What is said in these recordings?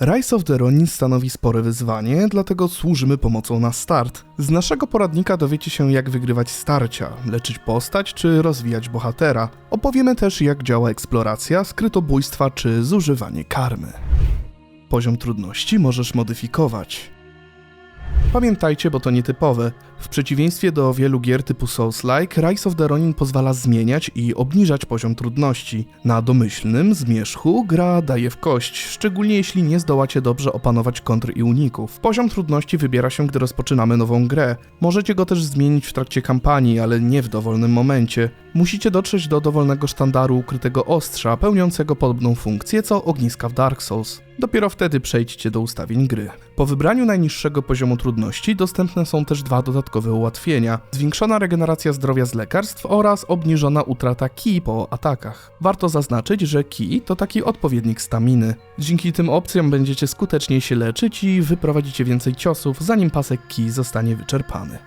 Rise of the Ronin stanowi spore wyzwanie, dlatego służymy pomocą na start. Z naszego poradnika dowiecie się jak wygrywać starcia, leczyć postać czy rozwijać bohatera. Opowiemy też jak działa eksploracja, skrytobójstwa czy zużywanie karmy. Poziom trudności możesz modyfikować. Pamiętajcie, bo to nietypowe. W przeciwieństwie do wielu gier typu Souls-like, Rise of the Ronin pozwala zmieniać i obniżać poziom trudności. Na domyślnym zmierzchu gra daje w kość, szczególnie jeśli nie zdołacie dobrze opanować kontr i uników. Poziom trudności wybiera się, gdy rozpoczynamy nową grę. Możecie go też zmienić w trakcie kampanii, ale nie w dowolnym momencie. Musicie dotrzeć do dowolnego sztandaru ukrytego ostrza, pełniącego podobną funkcję co ogniska w Dark Souls. Dopiero wtedy przejdźcie do ustawień gry. Po wybraniu najniższego poziomu trudności dostępne są też dwa dodatkowe ułatwienia: zwiększona regeneracja zdrowia z lekarstw oraz obniżona utrata ki po atakach. Warto zaznaczyć, że ki to taki odpowiednik staminy. Dzięki tym opcjom będziecie skuteczniej się leczyć i wyprowadzicie więcej ciosów, zanim pasek ki zostanie wyczerpany.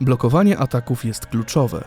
Blokowanie ataków jest kluczowe.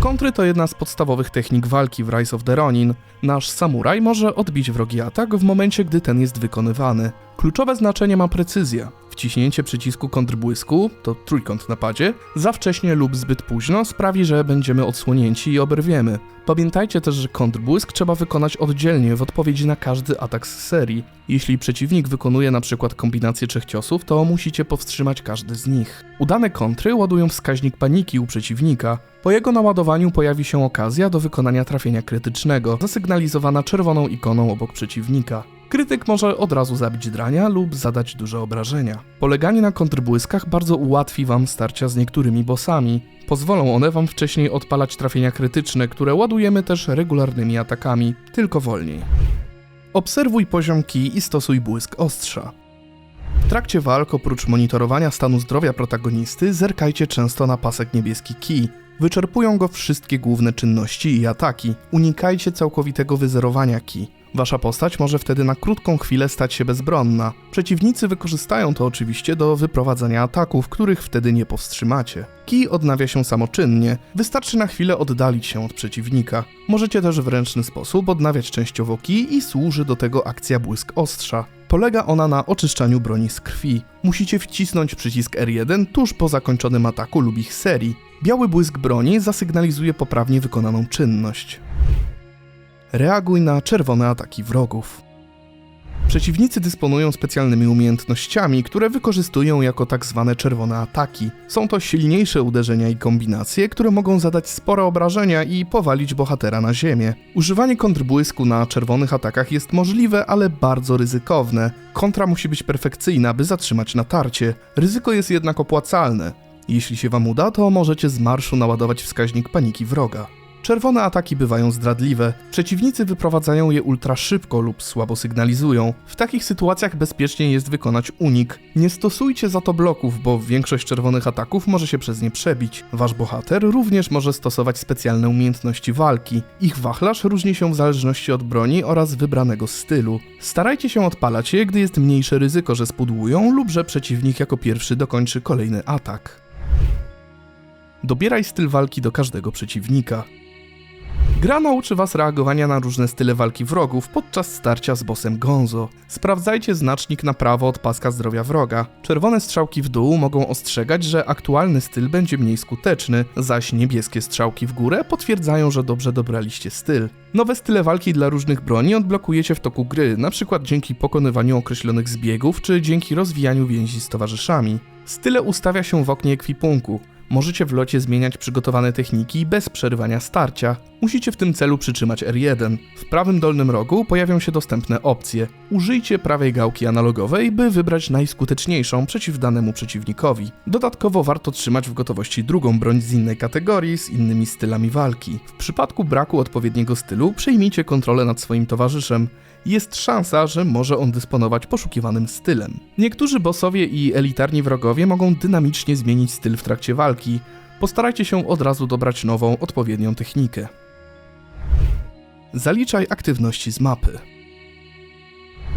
Kontry to jedna z podstawowych technik walki w Rise of the Ronin. Nasz samuraj może odbić wrogi atak w momencie, gdy ten jest wykonywany. Kluczowe znaczenie ma precyzja. Wciśnięcie przycisku kontrbłysku, to trójkąt na padzie, za wcześnie lub zbyt późno sprawi, że będziemy odsłonięci i oberwiemy. Pamiętajcie też, że kontrbłysk trzeba wykonać oddzielnie w odpowiedzi na każdy atak z serii. Jeśli przeciwnik wykonuje przykład kombinację trzech ciosów, to musicie powstrzymać każdy z nich. Udane kontry ładują wskaźnik paniki u przeciwnika. Po jego naładowaniu pojawi się okazja do wykonania trafienia krytycznego, zasygnalizowana czerwoną ikoną obok przeciwnika. Krytyk może od razu zabić drania lub zadać duże obrażenia. Poleganie na kontrbłyskach bardzo ułatwi wam starcia z niektórymi bossami. Pozwolą one wam wcześniej odpalać trafienia krytyczne, które ładujemy też regularnymi atakami, tylko wolniej. Obserwuj poziom ki i stosuj błysk ostrza. W trakcie walk, oprócz monitorowania stanu zdrowia protagonisty, zerkajcie często na pasek niebieski ki. Wyczerpują go wszystkie główne czynności i ataki. Unikajcie całkowitego wyzerowania ki. Wasza postać może wtedy na krótką chwilę stać się bezbronna. Przeciwnicy wykorzystają to oczywiście do wyprowadzania ataków, których wtedy nie powstrzymacie. Kij odnawia się samoczynnie, wystarczy na chwilę oddalić się od przeciwnika. Możecie też w ręczny sposób odnawiać częściowo kij i służy do tego akcja błysk ostrza. Polega ona na oczyszczaniu broni z krwi. Musicie wcisnąć przycisk R1 tuż po zakończonym ataku lub ich serii. Biały błysk broni zasygnalizuje poprawnie wykonaną czynność. Reaguj na czerwone ataki wrogów. Przeciwnicy dysponują specjalnymi umiejętnościami, które wykorzystują jako tak zwane czerwone ataki. Są to silniejsze uderzenia i kombinacje, które mogą zadać spore obrażenia i powalić bohatera na ziemię. Używanie kontrbłysku na czerwonych atakach jest możliwe, ale bardzo ryzykowne. Kontra musi być perfekcyjna, by zatrzymać natarcie. Ryzyko jest jednak opłacalne. Jeśli się wam uda, to możecie z marszu naładować wskaźnik paniki wroga. Czerwone ataki bywają zdradliwe. Przeciwnicy wyprowadzają je ultra szybko lub słabo sygnalizują. W takich sytuacjach bezpiecznie jest wykonać unik. Nie stosujcie za to bloków, bo większość czerwonych ataków może się przez nie przebić. Wasz bohater również może stosować specjalne umiejętności walki. Ich wachlarz różni się w zależności od broni oraz wybranego stylu. Starajcie się odpalać je, gdy jest mniejsze ryzyko, że spudłują lub że przeciwnik jako pierwszy dokończy kolejny atak. Dobieraj styl walki do każdego przeciwnika. Gra nauczy was reagowania na różne style walki wrogów podczas starcia z bossem Gonzo. Sprawdzajcie znacznik na prawo od paska zdrowia wroga. Czerwone strzałki w dół mogą ostrzegać, że aktualny styl będzie mniej skuteczny, zaś niebieskie strzałki w górę potwierdzają, że dobrze dobraliście styl. Nowe style walki dla różnych broni odblokujecie w toku gry, np. dzięki pokonywaniu określonych zbiegów czy dzięki rozwijaniu więzi z towarzyszami. Style ustawia się w oknie ekwipunku. Możecie w locie zmieniać przygotowane techniki bez przerywania starcia. Musicie w tym celu przytrzymać R1. W prawym dolnym rogu pojawią się dostępne opcje. Użyjcie prawej gałki analogowej, by wybrać najskuteczniejszą przeciw danemu przeciwnikowi. Dodatkowo warto trzymać w gotowości drugą broń z innej kategorii, z innymi stylami walki. W przypadku braku odpowiedniego stylu przejmijcie kontrolę nad swoim towarzyszem jest szansa, że może on dysponować poszukiwanym stylem. Niektórzy bossowie i elitarni wrogowie mogą dynamicznie zmienić styl w trakcie walki. Postarajcie się od razu dobrać nową, odpowiednią technikę. Zaliczaj aktywności z mapy.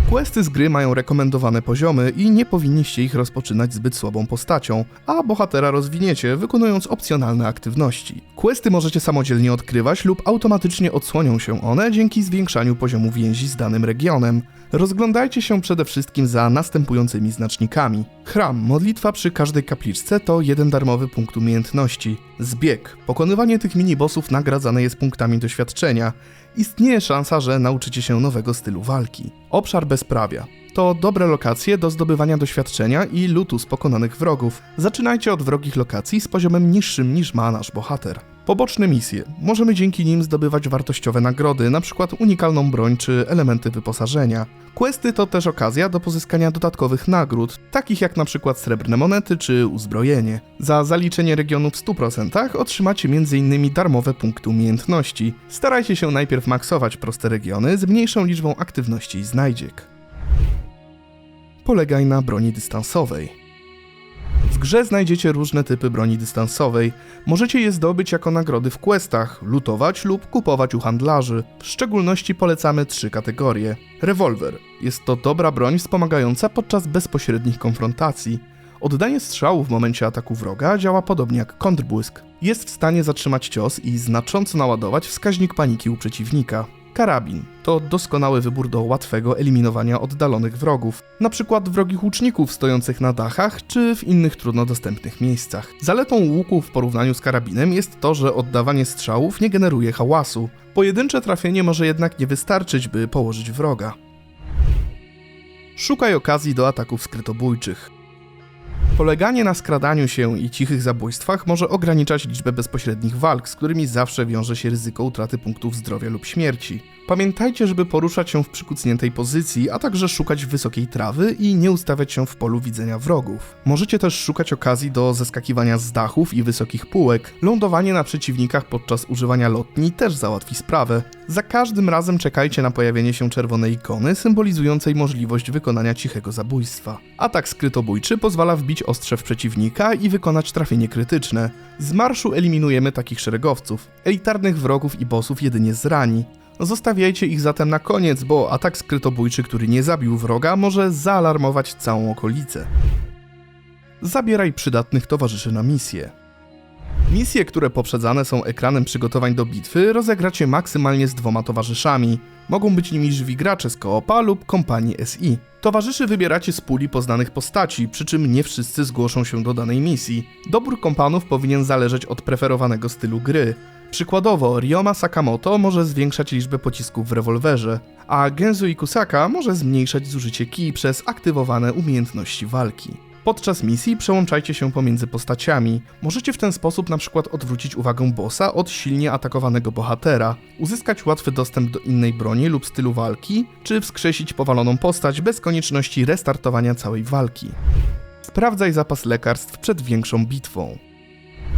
Questy z gry mają rekomendowane poziomy i nie powinniście ich rozpoczynać zbyt słabą postacią, a bohatera rozwiniecie wykonując opcjonalne aktywności. Questy możecie samodzielnie odkrywać lub automatycznie odsłonią się one dzięki zwiększaniu poziomu więzi z danym regionem. Rozglądajcie się przede wszystkim za następującymi znacznikami. Chram, modlitwa przy każdej kapliczce to jeden darmowy punkt umiejętności. Zbieg, pokonywanie tych minibossów nagradzane jest punktami doświadczenia. Istnieje szansa, że nauczycie się nowego stylu walki. Obszar bezprawia. To dobre lokacje do zdobywania doświadczenia i lutu z pokonanych wrogów. Zaczynajcie od wrogich lokacji z poziomem niższym niż ma nasz bohater. Poboczne misje. Możemy dzięki nim zdobywać wartościowe nagrody, np. unikalną broń czy elementy wyposażenia. Questy to też okazja do pozyskania dodatkowych nagród, takich jak np. srebrne monety czy uzbrojenie. Za zaliczenie regionu w 100% otrzymacie m.in. darmowe punkty umiejętności. Starajcie się najpierw maksować proste regiony z mniejszą liczbą aktywności i znajdziek. Polegaj na broni dystansowej. W grze znajdziecie różne typy broni dystansowej. Możecie je zdobyć jako nagrody w questach, lutować lub kupować u handlarzy. W szczególności polecamy trzy kategorie. Rewolwer. Jest to dobra broń wspomagająca podczas bezpośrednich konfrontacji. Oddanie strzału w momencie ataku wroga działa podobnie jak kontrbłysk. Jest w stanie zatrzymać cios i znacząco naładować wskaźnik paniki u przeciwnika. Karabin to doskonały wybór do łatwego eliminowania oddalonych wrogów, np. wrogich łuczników stojących na dachach czy w innych trudno dostępnych miejscach. Zaletą łuku w porównaniu z karabinem jest to, że oddawanie strzałów nie generuje hałasu. Pojedyncze trafienie może jednak nie wystarczyć, by położyć wroga. Szukaj okazji do ataków skrytobójczych. Poleganie na skradaniu się i cichych zabójstwach może ograniczać liczbę bezpośrednich walk, z którymi zawsze wiąże się ryzyko utraty punktów zdrowia lub śmierci. Pamiętajcie, żeby poruszać się w przykucniętej pozycji, a także szukać wysokiej trawy i nie ustawiać się w polu widzenia wrogów. Możecie też szukać okazji do zeskakiwania z dachów i wysokich półek. Lądowanie na przeciwnikach podczas używania lotni też załatwi sprawę. Za każdym razem czekajcie na pojawienie się czerwonej ikony symbolizującej możliwość wykonania cichego zabójstwa. Atak skrytobójczy pozwala wbić ostrze w przeciwnika i wykonać trafienie krytyczne. Z marszu eliminujemy takich szeregowców. Elitarnych wrogów i bossów jedynie zrani. Zostawiajcie ich zatem na koniec, bo atak skrytobójczy, który nie zabił wroga, może zaalarmować całą okolicę. Zabieraj przydatnych towarzyszy na misję. Misje, które poprzedzane są ekranem przygotowań do bitwy, rozegracie maksymalnie z dwoma towarzyszami. Mogą być nimi żywi gracze z koopa lub kompanii SI. Towarzyszy wybieracie z puli poznanych postaci, przy czym nie wszyscy zgłoszą się do danej misji. Dobór kompanów powinien zależeć od preferowanego stylu gry. Przykładowo, Ryoma Sakamoto może zwiększać liczbę pocisków w rewolwerze, a Genzu Ikusaka może zmniejszać zużycie ki przez aktywowane umiejętności walki. Podczas misji przełączajcie się pomiędzy postaciami. Możecie w ten sposób na przykład odwrócić uwagę bossa od silnie atakowanego bohatera, uzyskać łatwy dostęp do innej broni lub stylu walki, czy wskrzesić powaloną postać bez konieczności restartowania całej walki. Sprawdzaj zapas lekarstw przed większą bitwą.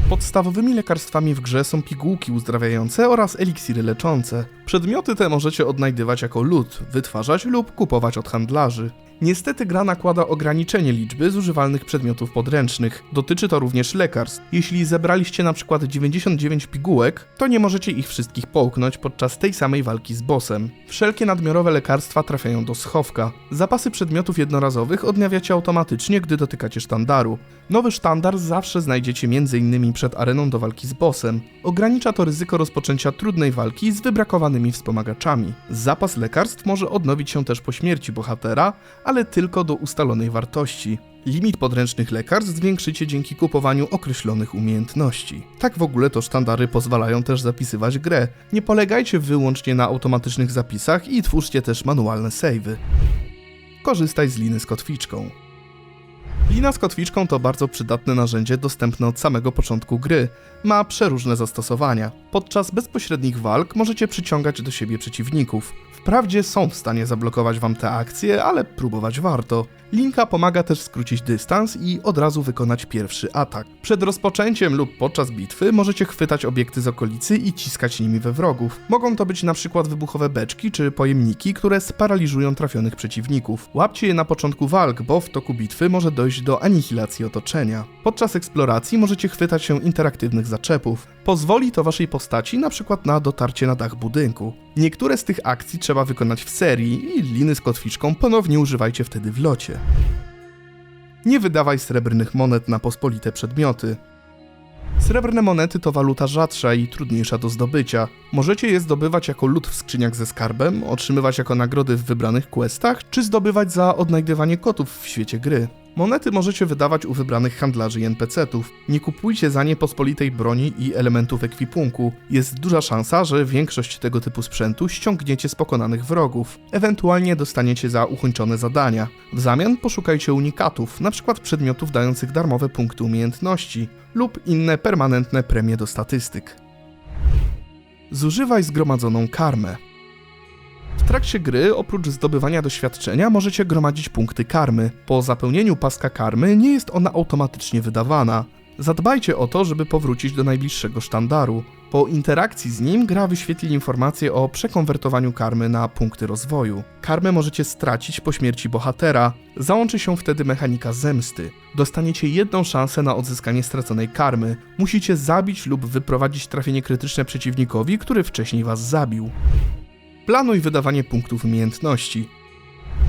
Podstawowymi lekarstwami w grze są pigułki uzdrawiające oraz eliksiry leczące. Przedmioty te możecie odnajdywać jako lód, wytwarzać lub kupować od handlarzy. Niestety gra nakłada ograniczenie liczby zużywalnych przedmiotów podręcznych. Dotyczy to również lekarstw. Jeśli zebraliście na przykład 99 pigułek, to nie możecie ich wszystkich połknąć podczas tej samej walki z bossem. Wszelkie nadmiarowe lekarstwa trafiają do schowka. Zapasy przedmiotów jednorazowych odnawiacie automatycznie, gdy dotykacie sztandaru. Nowy sztandar zawsze znajdziecie m.in. przed areną do walki z bossem. Ogranicza to ryzyko rozpoczęcia trudnej walki z wybrakowanymi wspomagaczami. Zapas lekarstw może odnowić się też po śmierci bohatera, ale tylko do ustalonej wartości. Limit podręcznych lekarstw zwiększycie dzięki kupowaniu określonych umiejętności. Tak w ogóle to sztandary pozwalają też zapisywać grę. Nie polegajcie wyłącznie na automatycznych zapisach i twórzcie też manualne savey. Korzystaj z liny z kotwiczką. Lina z kotwiczką to bardzo przydatne narzędzie dostępne od samego początku gry. Ma przeróżne zastosowania. Podczas bezpośrednich walk możecie przyciągać do siebie przeciwników. Wprawdzie są w stanie zablokować wam te akcje, ale próbować warto. Linka pomaga też skrócić dystans i od razu wykonać pierwszy atak. Przed rozpoczęciem lub podczas bitwy możecie chwytać obiekty z okolicy i ciskać nimi we wrogów. Mogą to być na przykład wybuchowe beczki czy pojemniki, które sparaliżują trafionych przeciwników. Łapcie je na początku walk, bo w toku bitwy może dojść do anihilacji otoczenia. Podczas eksploracji możecie chwytać się interaktywnych zaczepów. Pozwoli to waszej postaci na przykład na dotarcie na dach budynku. Niektóre z tych akcji trzeba wykonać w serii i liny z kotwiczką ponownie używajcie wtedy w locie. Nie wydawaj srebrnych monet na pospolite przedmioty. Srebrne monety to waluta rzadsza i trudniejsza do zdobycia. Możecie je zdobywać jako lód w skrzyniach ze skarbem, otrzymywać jako nagrody w wybranych questach, czy zdobywać za odnajdywanie kotów w świecie gry. Monety możecie wydawać u wybranych handlarzy i NPC-ów. Nie kupujcie za nie pospolitej broni i elementów ekwipunku. Jest duża szansa, że większość tego typu sprzętu ściągniecie z pokonanych wrogów. Ewentualnie dostaniecie za ukończone zadania. W zamian poszukajcie unikatów, np. przedmiotów dających darmowe punkty umiejętności lub inne permanentne premie do statystyk. Zużywaj zgromadzoną karmę. W trakcie gry, oprócz zdobywania doświadczenia, możecie gromadzić punkty karmy. Po zapełnieniu paska karmy nie jest ona automatycznie wydawana. Zadbajcie o to, żeby powrócić do najbliższego sztandaru. Po interakcji z nim gra wyświetli informację o przekonwertowaniu karmy na punkty rozwoju. Karmę możecie stracić po śmierci bohatera. Załączy się wtedy mechanika zemsty. Dostaniecie jedną szansę na odzyskanie straconej karmy. Musicie zabić lub wyprowadzić trafienie krytyczne przeciwnikowi, który wcześniej was zabił. Planuj wydawanie punktów umiejętności.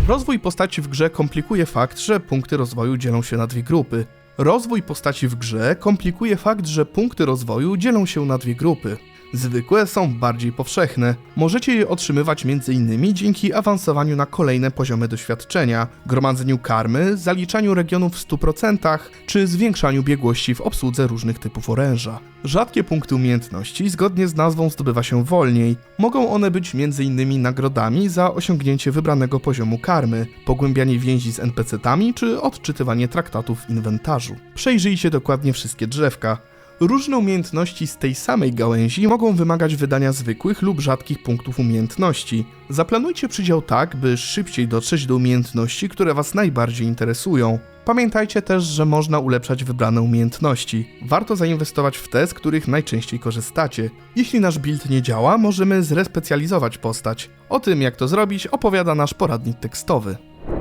Rozwój postaci w grze komplikuje fakt, że punkty rozwoju dzielą się na dwie grupy. Rozwój postaci w grze komplikuje fakt, że punkty rozwoju dzielą się na dwie grupy. Zwykłe są bardziej powszechne. Możecie je otrzymywać m.in. dzięki awansowaniu na kolejne poziomy doświadczenia, gromadzeniu karmy, zaliczaniu regionów w 100% czy zwiększaniu biegłości w obsłudze różnych typów oręża. Rzadkie punkty umiejętności zgodnie z nazwą zdobywa się wolniej. Mogą one być m.in. nagrodami za osiągnięcie wybranego poziomu karmy, pogłębianie więzi z NPC-tami czy odczytywanie traktatów w inwentarzu. Przejrzyjcie dokładnie wszystkie drzewka. Różne umiejętności z tej samej gałęzi mogą wymagać wydania zwykłych lub rzadkich punktów umiejętności. Zaplanujcie przydział tak, by szybciej dotrzeć do umiejętności, które Was najbardziej interesują. Pamiętajcie też, że można ulepszać wybrane umiejętności. Warto zainwestować w te, z których najczęściej korzystacie. Jeśli nasz build nie działa, możemy zrespecjalizować postać. O tym, jak to zrobić, opowiada nasz poradnik tekstowy.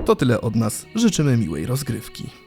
To tyle od nas. Życzymy miłej rozgrywki.